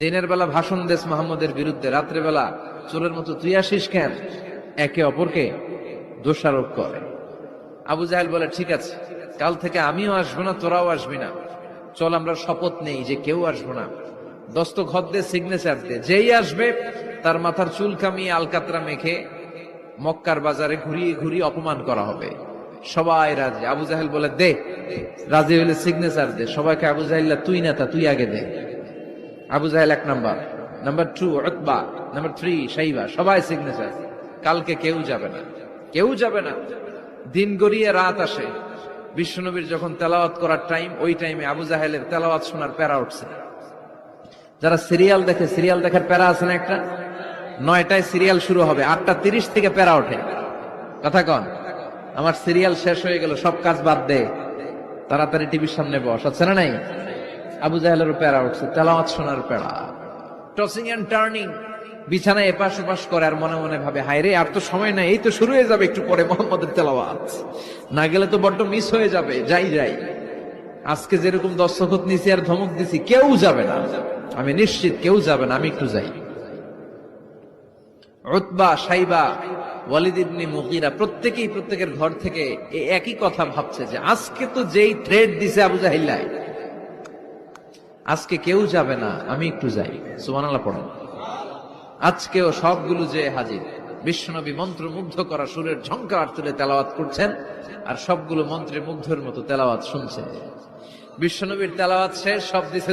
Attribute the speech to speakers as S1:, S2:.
S1: দিনের বেলা ভাষণ দেশ মোহাম্মদের বিরুদ্ধে, রাত্রে বেলা চোরের মতো তুই আসিস কেন? একে অপরকে দোষারোপ করে। আবু জাহেল বলে, ঠিক আছে, কাল থেকে আমিও আসব না, তোরাও আসবি না। চল, আমরা শপথ নেই যে কেউ আসব না। দস্তখত দে সিগনেচার দে। যেই আসবে, তার মাথার চুল কামিয়ে আলকাতরা মেখে মক্কার বাজারে ঘুরিয়ে ঘুরিয়ে অপমান করা হবে। সবাই রাজি। আবু জাহেল বলে, দে, রাজি হলে সিগনেচার দে। সবাইকে আবু জাহিল্লা তুই নেতা তুই আগে দে। আবু জাহেল এক number. Number two Utba. Number three Shaiba. সবাই সিগনেচার কালকে কেউ যাবে না। কেউ যাবে না। দিন গড়িয়ে রাত আসে। বিশ্বনবীর যখন তেলাওয়াত করার টাইম ওই টাইমে আবু জাহেলের তেলাওয়াত শোনার প্যারা উঠছে। যারা সিরিয়াল দেখে সিরিয়াল দেখার প্যারা আছে না একটা? নয়টায় সিরিয়াল শুরু হবে। আটটা তিরিশ থেকে প্যারা ওঠে। কথা কন। আমার সিরিয়াল শেষ হয়ে গেল, সব কাজ বাদ দে। তাড়াতাড়ি টিভির সামনে বস। আছে না নাই? আবু জাহেলেরও প্যারা উঠছে তেলাওয়াত শোনার প্যারা। টসিং এন্ড টার্নিং বিছানায় এপাশ ওপাশ করে আর মনে মনে ভাবে হায় রে আর তো সময় নাই এই তো শুরু হয়ে যাবে একটু পরে মোহাম্মদের তেলাওয়াত। না গেলে তো বড্ড মিস হয়ে যাবে যাই যাই। আজকে যেরকম দস্তখত নিছি আর ধমক দিছি কেউ যাবে না। আমি নিশ্চিত কেউ যাবে না আমি একটু যাই। উতবা সাইবা ওয়ালিদ ইবনে মুগিরা প্রত্যেকেই প্রত্যেকের ঘর থেকে একই কথা ভাবছে যে আজকে তো যেই থ্রেড দিছে আবু জাহিল্লাই আজকে কেউ যাবে না, আমি একটু যাই। সুমানাল্লাহ পড়ো। আজকেও সবগুলো যে হাজির। বিশ্বনবী মন্ত্র মুগ্ধ করা সুরের ঝঙ্কার তুলে তেলাওয়াত করছেন, আর সবগুলো মন্ত্রে মুগ্ধের মতো তেলাওয়াত শুনছেন। বিশ্বনবীর তেলাওয়াত শেষ, সব দিছে